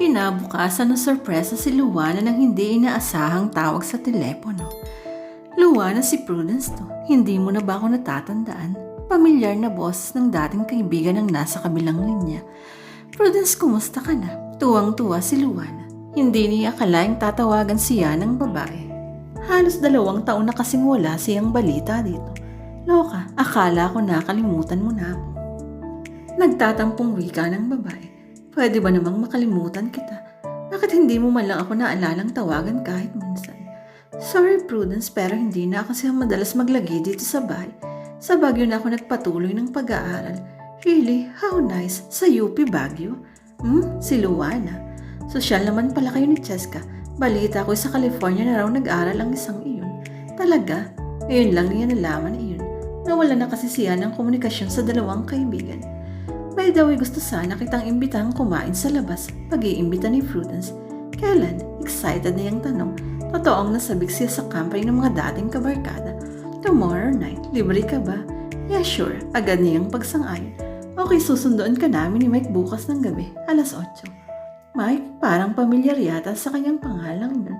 Kinabukasan ng sorpresa si Luwana nang hindi inaasahang tawag sa telepono. Luwana si Prudence to. Hindi mo na ba ako natatandaan? Pamilyar na boss ng dating kaibigan ng nasa kabilang linya. Prudence, kumusta ka na? Tuwang-tuwa si Luwana. Hindi niya akalaing tatawagan siya ng babae. Halos dalawang taon na kasing wala siyang balita dito. Loka, akala ko nakalimutan mo na ako. Nagtatampong wika ng babae. Pwede ba namang makalimutan kita? Bakit hindi mo man lang ako naalalang tawagan kahit minsan? Sorry Prudence pero hindi na siya madalas maglagi dito sa bahay. Sa Baguio na ako nagpatuloy ng pag-aaral. Really? How nice. Sa UP Baguio? Hmm? Si Luana. Sosyal naman pala kayo ni Cheska. Balita ko sa California na raw nag-aral ang isang iyon. Talaga? Ngayon lang niya nalaman iyon. Nawala na kasi siya ng komunikasyon sa dalawang kaibigan. By the gusto sana kitang imbitahan kumain sa labas. Pag-iimbita ni Prudence. Kailan? Excited na yung tanong. Totoong nasabik siya sa company ng mga dating kabarkada. Tomorrow night, libre ka ba? Yeah, sure. Agad niyang pagsang-ayon. Okay, susundoan ka namin ni Mike bukas ng gabi, alas 8. Mike, parang pamilyar yata sa kanyang pangalang nun.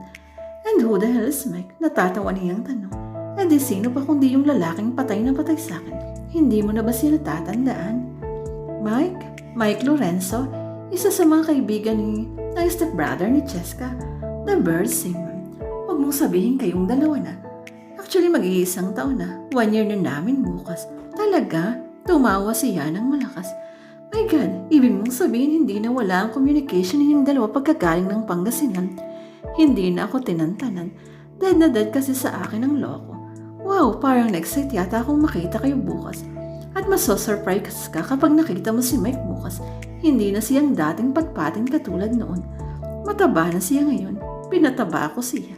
And who the hell is Mike? Natatawa niyang tanong. Eh di sino pa kundi yung lalaking patay na patay sa akin? Hindi mo na ba siya natatandaan? Mike? Mike Lorenzo? Isa sa mga kaibigan ni ng stepbrother ni Cheska, the bird singer. Huwag mong sabihin kayong dalawa na. Actually, mag-iisang taon na. One year na namin bukas. Talaga? Tumawa siya ng malakas. My God, ibig mong sabihin hindi na wala ang communication ninyong dalawa pagkagaling ng Pangasinan. Hindi na ako tinantanan. Dead na dead kasi sa akin ang loko. Wow, parang na-excite yata akong makita kayo bukas. At masosurprise ka kapag nakita mo si Mike bukas. Hindi na siyang dating patpatin katulad noon. Mataba na siya ngayon. Pinataba ako siya.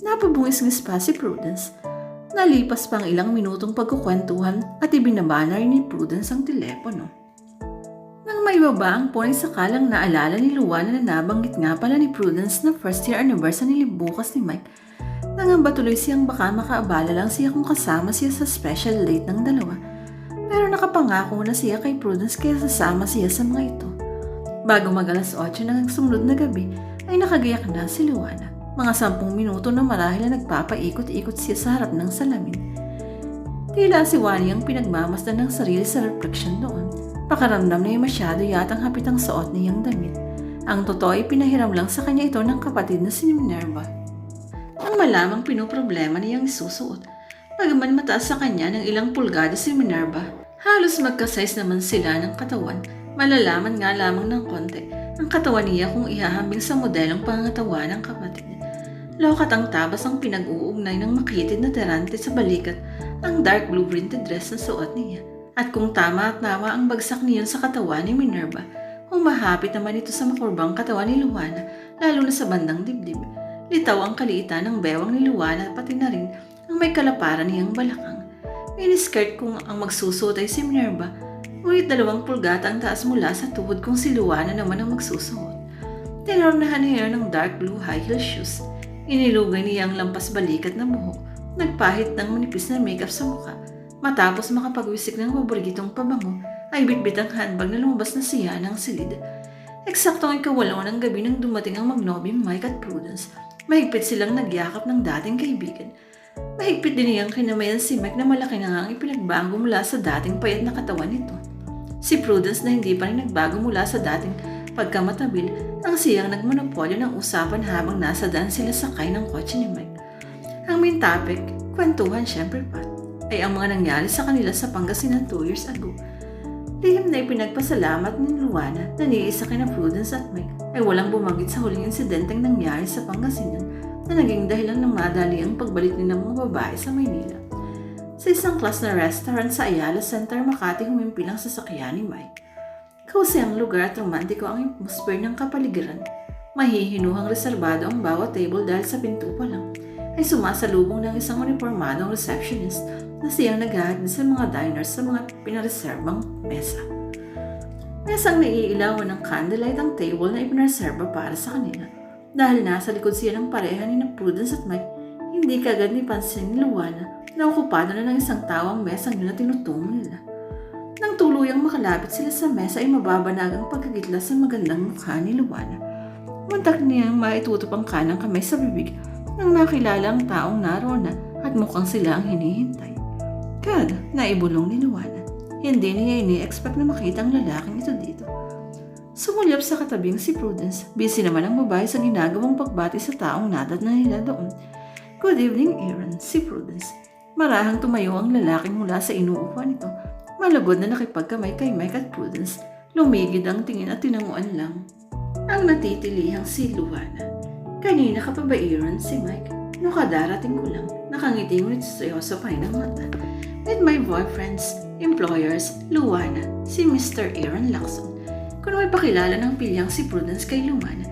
Napabungis-ngis pa si Prudence. Nalipas pang ilang minutong pagkukwentuhan at ibinaba na rin ni Prudence ang telepono. Nang may baba ang phone sa kalang naalala ni Luana na nabanggit nga pala ni Prudence na first year anniversary ni bukas ni Mike, nangamba tuloy siyang baka makaabala lang siya kung kasama siya sa special date ng dalawa. Pero nakapangako na siya kay Prudence kaya sasama siya sa mga ito. Bago mag alas 8 ng sumunod na gabi, ay nakagayak na si Luana. Mga sampung minuto na marahil na nagpapaikot-ikot siya sa harap ng salamin. Tila si Wani ang pinagmamasdan ng sarili sa refleksyon doon. Pakaramdam na yung masyado yatang hapit ang suot niyang damit. Ang totoo ay pinahiram lang sa kanya ito ng kapatid na si Minerva. Ang malamang pinoproblema niyang isusuot. Pagaman mataas sa kanya ng ilang pulgada si Minerva, halos magkasize naman sila ng katawan. Malalaman nga lamang ng konti ang katawan niya kung ihahambing sa modelong pangangatawan ng kapatid. Lokat ang tabas ang pinag-uugnay ng makitid na terante sa balikat ang dark blue printed dress na suot niya. At kung tama at nawa ang bagsak niyon sa katawan ni Minerva, humahapit naman ito sa makurbang katawan ni Luana, lalo na sa bandang dibdib. Litaw ang kaliitan ng bewang ni Luana pati na rin ang may kalaparan niyang balakang. Miniskirt kung ang magsusuot ay si Minerva, ngunit dalawang pulgata ang taas mula sa tuhod kung si Luana naman ang magsusuot. Tinornahan niya ng dark blue high heel shoes. Inilugay niya ang lampas balikat na buhok, nagpahit ng manipis na makeup sa mukha. Matapos makapagwisik ng paboritong pabango, ay bitbit ang handbag na lumabas na siya ng silid. Eksakto ang ikawalaw ng gabi nang dumating ang magnobing Mike at Prudence. Mahigpit silang nagyakap ng dating kaibigan. Mahigpit din niyang kinamayan si Mike na malaki na nga ang ipinagbago mula sa dating payat na katawan nito. Si Prudence na hindi pa rin nagbago mula sa dating pagkamatabil ang siyang nagmonopolyo ng usapan habang nasa daan sila sakay ng kotse ni Mike. Ang main topic, kwentuhan syempre pa, ay ang mga nangyari sa kanila sa Pangasinan 2 years ago. Lihim na ipinagpasalamat ni Luana na niisa kina Prudence at Mike ay walang bumagit sa huling insidenteng nangyari sa Pangasinan na naging dahilan ng madali ang pagbalik ni ng mga babae sa Maynila. Sa isang class na restaurant sa Ayala Center, Makati humimpi lang sa sakyan ni Mike. Kasi ang lugar at romantiko ang atmosphere ng kapaligiran. Mahihinuhang reserbado ang bawat table dahil sa pinto pa lang ay sumasalubong ng isang uniformadong receptionist na siyang naghahatid sa mga diners sa mga pinareserbang mesa. Mesang naiilawan ng candlelight ang table na ipinareserba para sa kanila. Dahil nasa likod siya ng pareha ni Prudence at Mike, hindi kagad ni pansin ni Luana na okupado na ng isang tao ang yun na tinutungo nila. Nang tuluyang makalapit sila sa mesa ay mababanag ang pagkagitla sa magandang mukha ni Luana. Muntak niyang maitutup ang kanang kamay sa bibig nang nakilala ang taong naroon na at mukhang sila ang hinihintay. God, naibulong ni Luana. Hindi niya ini-expect na makita ang lalaking ito dito. Sumulyap sa katabing si Prudence. Busy naman ang babae sa ginagawang pagbati sa taong nadat na nila doon. Good evening, Aaron, si Prudence. Marahang tumayo ang lalaking mula sa inuupuan nito. Malugod na nakipagkamay kay Mike at Prudence. Lumigid ang tingin at tinanguan lang. Ang natitilihang si Luana. Kanina ka pa ba, Aaron, si Mike? No kadarating ko lang. Nakangiti ngunit seryoso pa rin ang mata. With my boyfriends, employers, Luana, si Mr. Aaron Lacson. Kung may pakilala ng pilyang si Prudence kay Luana,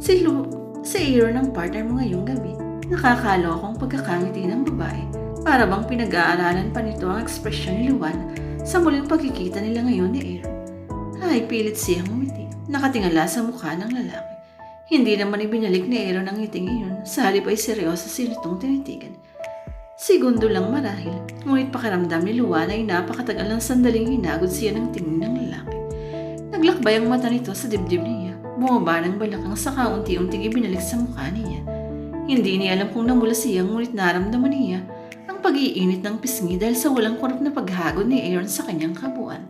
si Lu, si Aaron ang partner mo ngayong gabi. Nakakalokong pagkakangiti ng babae. Para bang pinag-aaralan pa nito ang ekspresyon ni Luana sa muling pagkikita nila ngayon ni Aaron. Ay, pilit siyang umiti. Nakatingala sa mukha ng lalaki. Hindi naman ibinalik ni Aaron ang ngiting iyon. Sa halip ay seryoso si nitong tinitigan. Segundo lang marahil, ngunit pakiramdam ni Luana ay napakatagal ng sandaling hinagod siya ng tingin ng lalaki. Naglakbay ang mata nito sa dibdib niya. Bumaba ng balakang sa kaunti-unting ibinalik sa mukha niya. Hindi niya alam kung namula siya ngunit naramdaman niya ang pag-iinit ng pisngi dahil sa walang kurap na paghagod ni Aaron sa kanyang kabuuan.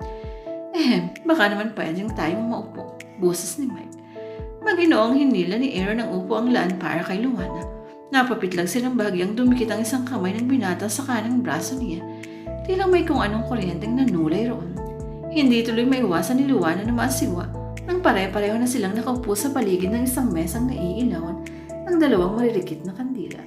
Eh, baka naman pwedeng tayong maupo, boses ni Mike. Maginoong hinila ni Aaron ang upo ang laan para kay Luana. Napapit lang silang bahagyang dumikit ang isang kamay ng binata sa kanang braso niya. Tilang may kung anong kuryenteng nanulay roon. Hindi tuloy maiwasan ni Luana na maasiwa nang pare-pareho na silang nakaupo sa paligid ng isang mesang naiilawan ng dalawang maririkit na kandila.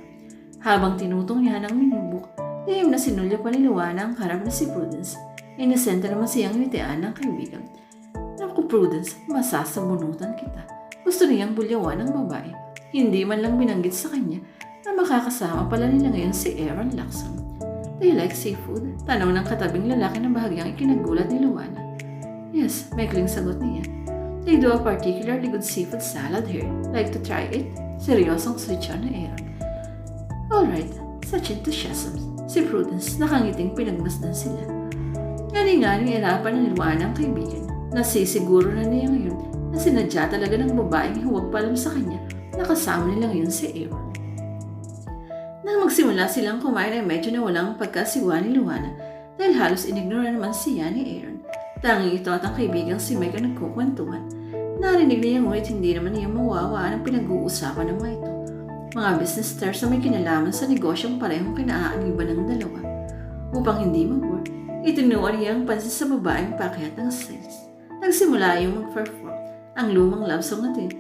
Habang tinutong niya ng minubok, lihim na sinulya pa ni Luana ang harap na si Prudence. Inesente naman siyang ngitian ng kaibigan. Naku Prudence, masasabunutan kita. Gusto niyang bulyawan ng babae. Hindi man lang binanggit sa kanya na makakasama pala nila ngayon si Aaron. Do you like seafood? Tanong ng katabing lalaki na bahagyang ikinagulat ni Luana. Yes, maikling sagot niya. They do a particularly good seafood salad here. Like to try it? Seryosong switch on ni Aaron. Alright, such enthusiasm. Si Prudence, nakangiting pinagmasdan sila. Ngani-ngani irapan ng Luana ang kaibigan. Nasisiguro na niya ngayon na sinadya talaga ng babaeng huwag palam sa kanya na kasama nila ngayon si Aaron. Nang magsimula silang kumain ay medyo na walang pagkasiwa ni Luana dahil halos inignora naman siya ni Aaron. Tanging ito at ang kaibigang si Mike ang nagkukwentuhan. Narinig niya ngunit hindi naman niya mawawaan ang pinag-uusapan ng mga ito. Mga business stars na may kinalaman sa negosyong parehong kinaaaniban ng dalawa. Upang hindi mag-work, itinuan niya ang pansin sa babaeng pakyat ng sales. Nagsimula yung mag-perform ang lumang love song natin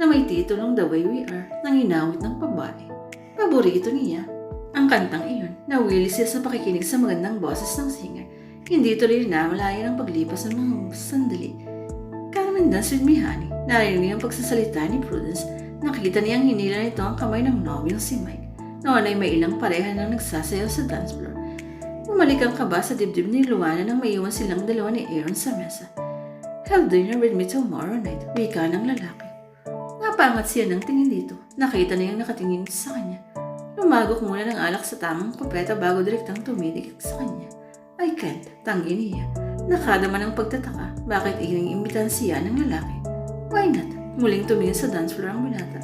na may titulong The Way We Are nang inawit ng babae. Paborito niya ang kantang iyon. Nawili siya sa pakikinig sa magandang boses ng singer. Hindi tuloy namalayan ang paglipas ng mga sandali. Carmen Dance with Me Honey. Narinig ang pagsasalita ni Prudence. Nakita niyang hinila nito ang kamay ng nobyong si Mike. Noon ay may ilang pareha nang nagsasayaw sa dance floor. Bumalik ang kaba sa dibdib ni Luana nang maiwan silang dalawa ni Aaron sa mesa. Have dinner with me tomorrow night, wika ng lalaki. Napangat siya ng tingin dito. Nakita na yung nakatingin sa kanya. Lumagok muna ng alak sa tamang kupeta bago direktang tumitig sa kanya. I can't, tanggi niya. Nakadama ng pagtataka, bakit iniimbitan siya ng lalaki? Why not? Muling tumingin sa dance floor ang binata.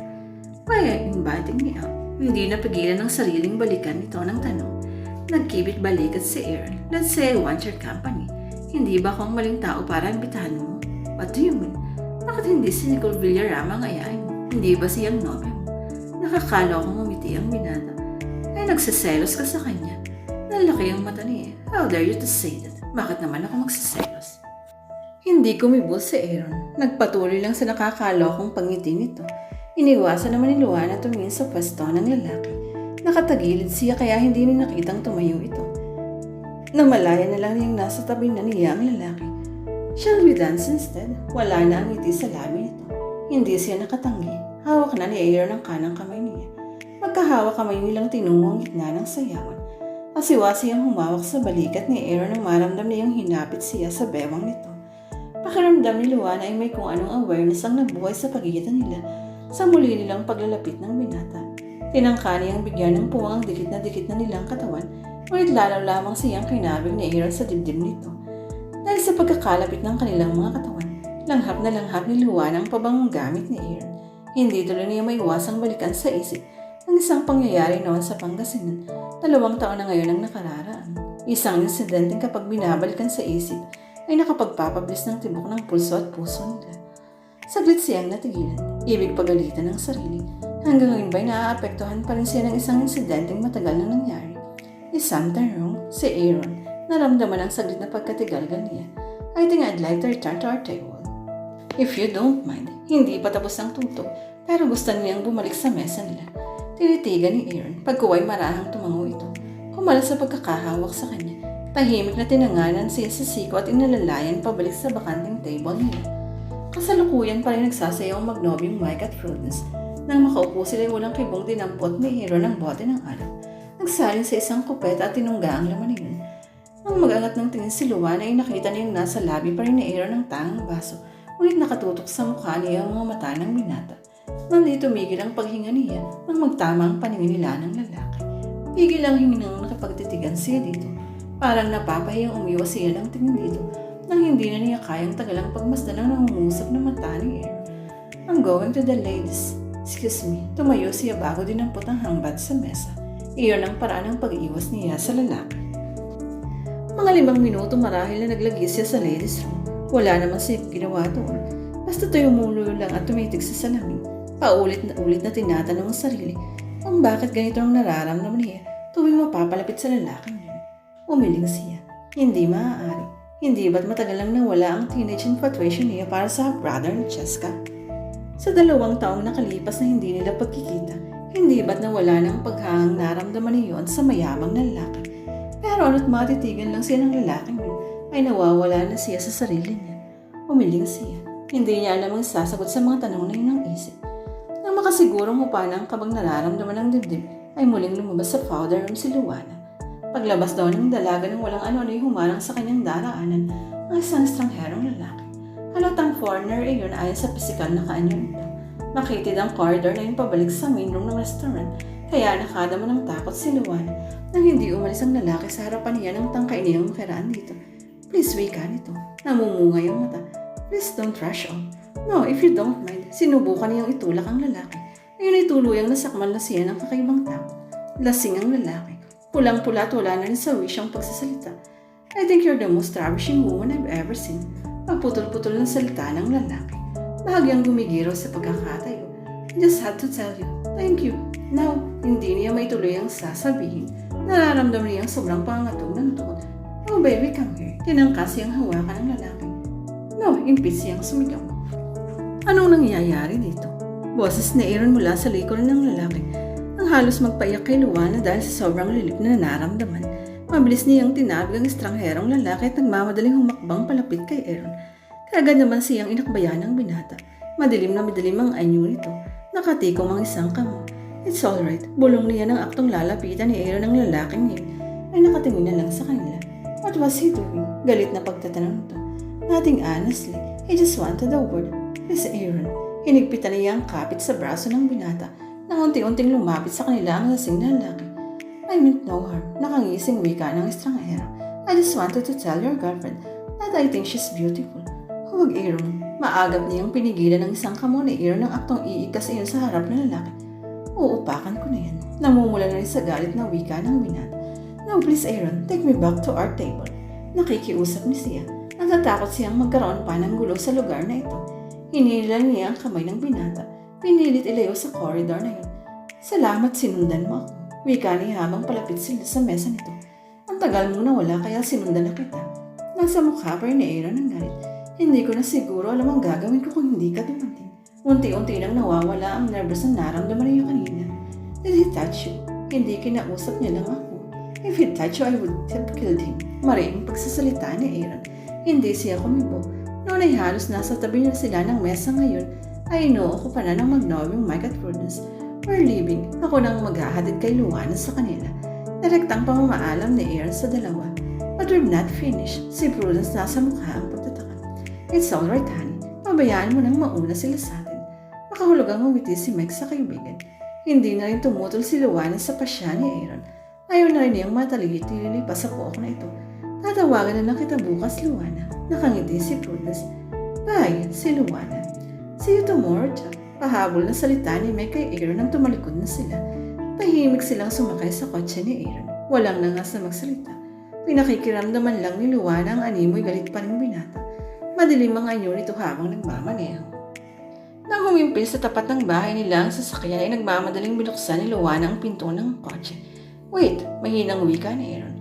Why are inviting me out? Hindi napigilan ng sariling balikan nito ng tanong. Nagkibit balikat si Aaron. Let's say I want your company. Hindi ba ako ang maling tao para imbitahan mo? What do you mean? Bakit hindi si Nicole Villarama ang ayain mo? Hindi ba siyang nobyo mo? Nakakala akong umiti ang binata. Ay nagsiselos ka sa kanya. Nalaki ang mata niya. How dare you to say that? Bakit naman ako magsiselos? Hindi kumibol si Aaron. Nagpatuloy lang sa nakakalokong pangiti nito. Iniwasan naman ni Luana tumingin sa pwesto ng lalaki. Nakatagilid siya kaya hindi ni nakitang tumayo ito. Namalaya na lang niyang nasa tabi na niya ang lalaki. Shall we dance instead? Wala na ang ngiti sa labi nito. Hindi siya nakatanggi. Hawak na ni Aaron ang kanang kamay niya. Magkahawak kamay nilang tinungo ang gitna ng sayawan. Asiwasi ang humawak sa balikat ni Aaron nang maramdam niyang hinapit siya sa bewang nito. Pakiramdam ni Luana ay may kung anong awareness ang nabuhay sa pagitan nila sa muli nilang paglalapit ng binata. Tinangka niyang bigyan ng puwang ang dikit na dikit na nilang katawan, ngunit lalaw lamang siyang kinabig ni Aaron sa dibdib nito. Dahil sa pagkakalapit ng kanilang mga katawan, langhap na langhap ni Luana ang pabangong gamit ni Aaron. Hindi tuloy niya may iwasang balikan sa isip ang isang pangyayari noon sa Pangasinan. Dalawang taon na ngayon ang nakararaan. Isang insidenteng kapag binabalikan sa isip ay nakapagpapabilis ng tibok ng pulso at puso nila. Saglit siyang natigilan, ibig pagalitan ng sarili. Hanggang ngayon ba'y naaapektuhan pa rin siya ng isang insidenteng matagal na nangyari? Is something wrong? Si Aaron, naramdaman ang saglit na pagkatigalgal niya. I think I'd like to return to our table. If you don't mind, hindi pa tapos ang tutok, pero gusto niyang bumalik sa mesa nila. Tinitigan ni Aaron, pagkuway marahang tumango ito. Kumala sa pagkakahawak sa kanya. Tahimik na tinanganan siya sa siko at inalalayan pabalik sa bakanting table nila. Kasalukuyan pa rin nagsasayaw ang magnobyong Mike at Prudence. Nang makaupo sila ay walang kibong dinampot ni Aaron ng bote ng alak. Nagsalin sa isang kupeta at tinungga ang laman niyon. Nang magangat ng tingin si Luana ay nakita niyang nasa labi pa rin ni Aaron ng tangang baso, ngunit nakatutok sa mukha niya ang mga mata ng binata. Nandito tumigil ang paghinga niya nang magtama ang paningin nila ng lalaki. Pigil ang hiningang nakapagtitigan siya dito. Parang napapahiyang umiwas siya ng tingin dito nang hindi na niya kayang tagalang pagmasdan ng nangungusap na mata ni Aaron. I'm going to the ladies. Excuse me, tumayo siya bago dinampot ang hangbat sa mesa. Iyon ang paraan ng pag-iwas niya sa lalaki. Mga limang minuto marahil na naglagi siya sa ladies room. Wala naman siya ginawa doon. Basta tuyumulo lang at tumitig sa salamin. Paulit na ulit na tinatanong ang sarili kung bakit ganito ang nararamdaman niya tuwing mapapalapit sa lalaking yun. Umiling siya. Hindi maaari. Hindi ba't matagal lang nawala ang teenage infatuation niya para sa brother ni Cheska? Sa dalawang taong nakalipas na hindi nila pagkikita, hindi ba't nawala ng paghangang naramdaman niyon sa mayamang lalaki? Pero ano't matitigan lang siya ng lalaking yun, ay nawawala na siya sa sarili niya. Umiling siya. Hindi niya alam ang sasagot sa mga tanong na yun ng isip. Makasigurong hupana ang kabang nararamdaman ng dibdib, ay muling lumabas sa powder room si Luana. Paglabas daw ng dalaga ng walang ano ay humarang sa kanyang daraanan ang isang estrangherong lalaki. Halatang foreigner yun ayon sa pisikal na kaanyo nito. Makitid ang corridor na yun pabalik sa main room ng restaurant, kaya nakadama ng takot si Luana nang hindi umalis ang lalaki sa harapan niya ng tangkay niyang makaraan dito. Please wake ka nito. Namumungay ang mata. Please don't rush on. No, if you don't mind, sinubukan niyang itulak ang lalaki. Ngayon ay tuluyang nasakmal na siya ng kakaibang tao. Lasing ang lalaki. Pulang-pula at wala na rin sa wish ang pagsasalita. I think you're the most ravishing woman I've ever seen. Pagputol-putol ng salita ng lalaki. Bahagyang gumigiro sa pagkakatayo. I just had to tell you, thank you. Now, hindi niya may tuloy ang sasabihin. Nararamdaman niya ang sobrang pangatog ng tuhod. Oh baby, come here. Tinangkas siyang hawakan ng lalaki. No, impit siyang sumigaw. Anong nangyayari dito? Boses ni Aaron mula sa likuran ng lalaki. Ang halos magpaiyak kay Luana dahil sa sobrang lilik na naramdaman. Mabilis niyang tinawag ang estrangherong lalaki at nagmamadaling humakbang palapit kay Aaron. Kagad naman siyang inakbayan ng binata. Madilim na madilim ang anyo nito. Nakatikong ang isang kamo. It's alright. Bulong niya ng aktong lalapitan ni Aaron ng lalaking niya ay nakatingin na lang sa kanila. What was he doing? Galit na pagtatanong nito. Nothing honestly. He just wanted a word. Miss Aaron. Hinigpitan niya ang kapit sa braso ng binata nang unti-unting lumapit sa kanila ang lasing na lalaki. I meant no harm. Nakangising wika ng estranghero. I just wanted to tell your girlfriend that I think she's beautiful. Huwag Aaron. Maagap niyang pinigilan ng isang kamo ni Aaron ng aktong iikas iyon sa harap ng lalaki. Uupakan ko na yan. Namumula na rin sa galit na wika ng binata. Now please Aaron, take me back to our table. Nakikiusap ni siya. Natatakot siyang magkaroon pa ng gulo sa lugar na ito. Hinilan niya ang kamay ng binata. Pinilit ilayo sa corridor na yun. Salamat sinundan mo ako. Wika niya habang palapit sila sa mesa nito. Ang tagal mong nawala kaya sinundan na kita. Nasa mukha pa ni Aaron ang galit. Hindi ko na siguro alam ang gagawin ko kung hindi ka dumating. Unti-unti nang nawawala ang nervous na naramdaman niya kanina. Did he touch you? Hindi kinausap niya lang ako. If he touched you, I would have killed him. Mariing pagsasalita ni Aaron. Hindi siya kumibo. Noon ay halos nasa tabi niya sila ng mesa ngayon ay inuoko pa na ng magnobyong Mike at Prudence. We're leaving. Ako nang maghahatid kay Luana sa kanila. Direktang pamamaalam ni Aaron sa dalawa. But we're not finished. Si Prudence nasa mukha ang pagtataka. It's alright, honey. Pabayaan mo nang mauna sila sa atin. Makahulog ang umiti si Mike sa kaibigan. Hindi na rin tumutol si Luana sa pasya ni Aaron. Ayaw na rin niyang matalili-tilili pa sa pook na ito. Tatawagan na lang kita bukas, Luana. Nakangiti si Prudence. Bye, si Luana. See you tomorrow, Jack. pahabol na salita ni Meg kay Aaron nang tumalikod na sila. Tahimik silang sumakay sa kotse ni Aaron. Walang nangas na magsalita. Pinakikiramdaman lang ni Luana ang animoy galit pa ng binata. Madilim ang anyo nito habang nagmamaneho. Nang humimpil sa tapat ng bahay nila ang sasakyan ay nagmamadaling binuksan ni Luana ang pinto ng kotse. Wait, mahinang wika ni Aaron.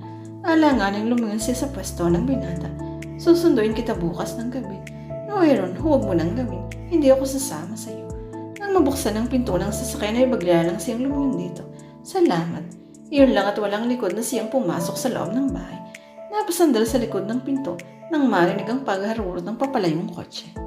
Alanganing lumingon siya sa pwesto ng binata. Susunduin kita bukas ng gabi. No, huwag mo nang gawin. Hindi ako sasama sa iyo. Nang mabuksan ang pinto ng sasakyan ay bagla lang siyang lumingon dito. Salamat. Iyon lang at walang likod na siyang pumasok sa loob ng bahay. Napasandal sa likod ng pinto nang marinig ang pagharurot ng papalayong kotse.